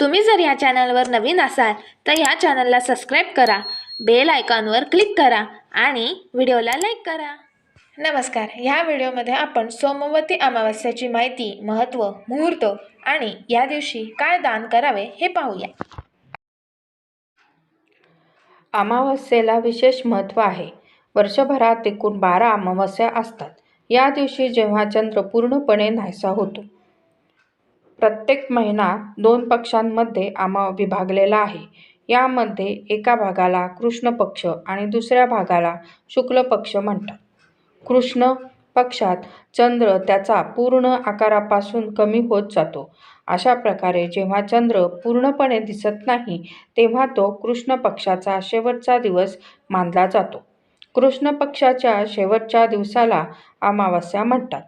तुम्ही जर या चॅनलवर नवीन असाल तर या चॅनलला सबस्क्राईब करा बेल आयकॉनवर क्लिक करा आणि व्हिडिओला लाईक करा. नमस्कार. ह्या व्हिडिओमध्ये आपण सोमवती अमावस्याची माहिती महत्त्व मुहूर्त आणि या दिवशी काय दान करावे हे पाहूया. अमावस्येला विशेष महत्त्व आहे. वर्षभरात एकूण बारा अमावस्या असतात. या दिवशी जेव्हा चंद्र पूर्णपणे नाहीसा होतो प्रत्येक महिना दोन पक्षांमध्ये आमा विभागलेला आहे. यामध्ये एका भागाला कृष्ण पक्ष आणि दुसऱ्या भागाला शुक्ल पक्ष म्हणतात. कृष्ण पक्षात चंद्र त्याचा पूर्ण आकारापासून कमी होत जातो. अशा प्रकारे जेव्हा चंद्र पूर्णपणे दिसत नाही तेव्हा तो कृष्ण पक्षाचा शेवटचा दिवस मानला जातो. कृष्ण पक्षाच्या शेवटच्या दिवसाला अमावस्या म्हणतात.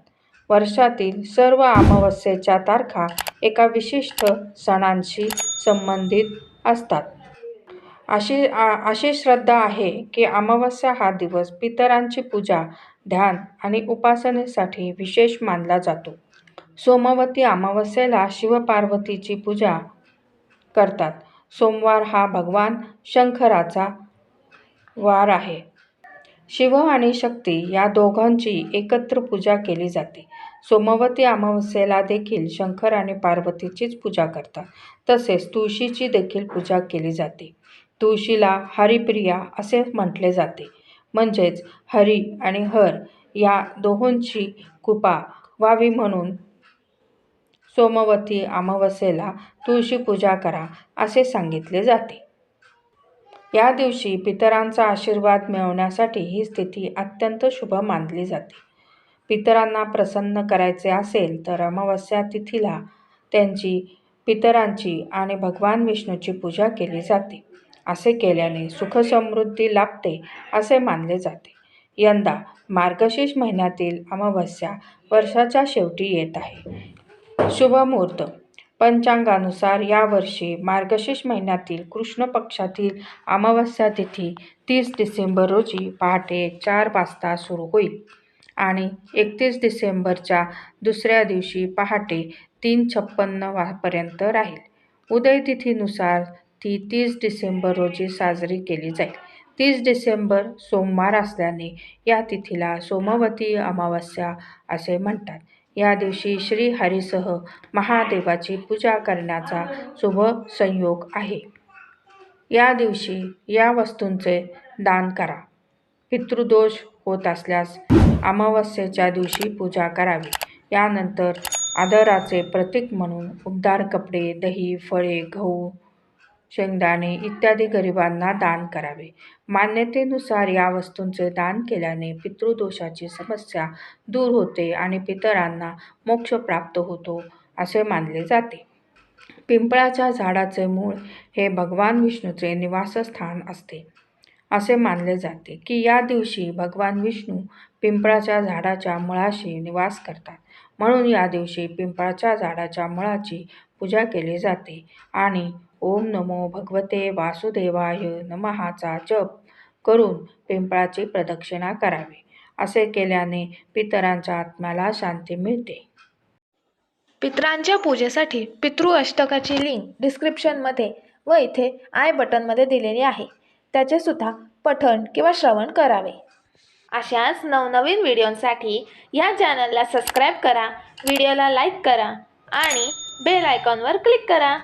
वर्षातील सर्व अमावस्येच्या तारखा एका विशिष्ट सणांशी संबंधित असतात. अशी आ- अशी श्रद्धा आहे की अमावस्या हा दिवस पितरांची पूजा ध्यान आणि उपासनेसाठी विशेष मानला जातो. सोमवती अमावस्येला शिवपार्वतीची पूजा करतात. सोमवार हा भगवान शंकराचा वार आहे. शिव आणि शक्ती या दोघांची एकत्र पूजा केली जाते. सोमवती अमावस्येला देखील शंकर आणि पार्वतीचीच पूजा करतात. तसेच तुळशीची देखील पूजा केली जाते. तुळशीला हरिप्रिया असे म्हटले जाते. म्हणजेच हरी आणि हर या दोहोंची कृपा व्हावी म्हणून सोमवती अमावस्येला तुळशी पूजा करा असे सांगितले जाते. या दिवशी पितरांचा आशीर्वाद मिळवण्यासाठी ही स्थिती अत्यंत शुभ मानली जाते. पितरांना प्रसन्न करायचे असेल तर अमावस्या तिथीला त्यांची पितरांची आणि भगवान विष्णूची पूजा केली जाते. असे केल्याने सुखसमृद्धी लाभते असे मानले जाते. यंदा मार्गशीर्ष महिन्यातील अमावस्या वर्षाच्या शेवटी येत आहे. शुभमुहूर्त पंचांगानुसार यावर्षी मार्गशीर्ष महिन्यातील कृष्ण पक्षातील अमावस्या तिथी तीस डिसेंबर रोजी पहाटे चार वाजता सुरू होईल. आणि एकतीस डिसेंबरच्या दुसऱ्या दिवशी पहाटे तीन छप्पन्न वापर्यंत राहील. उदय तिथीनुसार ती तीस डिसेंबर रोजी साजरी केली जाईल. तीस डिसेंबर सोमवार असल्याने या तिथीला सोमवती अमावस्या असे म्हणतात. या दिवशी श्रीहरीसह महादेवाची पूजा करण्याचा शुभ संयोग आहे. या दिवशी या वस्तूंचे दान करा. पितृदोष होत असल्यास अमावस्येच्या दिवशी पूजा करावी. यानंतर आदराचे प्रतीक म्हणून उबदार कपडे दही फळे गहू शेंगदाणे इत्यादी गरिबांना दान करावे. मान्यतेनुसार या वस्तूंचे दान केल्याने पितृदोषाची समस्या दूर होते आणि पितरांना मोक्ष प्राप्त होतो असे मानले जाते. पिंपळाच्या झाडाचे मूळ हे भगवान विष्णूचे निवासस्थान असते. असे मानले जाते की या दिवशी भगवान विष्णू पिंपळाच्या झाडाच्या मुळाशी निवास करतात. म्हणून या दिवशी पिंपळाच्या झाडाच्या मुळाची पूजा केली जाते आणि ओम नमो भगवते वासुदेवाय नमहाचा जप करून पिंपळाची प्रदक्षिणा करावी. असे केल्याने पितरांच्या आत्म्याला शांती मिळते. पितरांच्या पूजेसाठी पितृ अष्टकाची लिंक डिस्क्रिप्शनमध्ये व इथे आय बटनमध्ये दिलेली आहे. त्याचेसुद्धा पठण किंवा श्रवण करावे. अशाच नवनवीन व्हिडिओंसाठी या चॅनलला सबस्क्राईब करा व्हिडिओला लाईक करा आणि बेल आयकॉनवर क्लिक करा.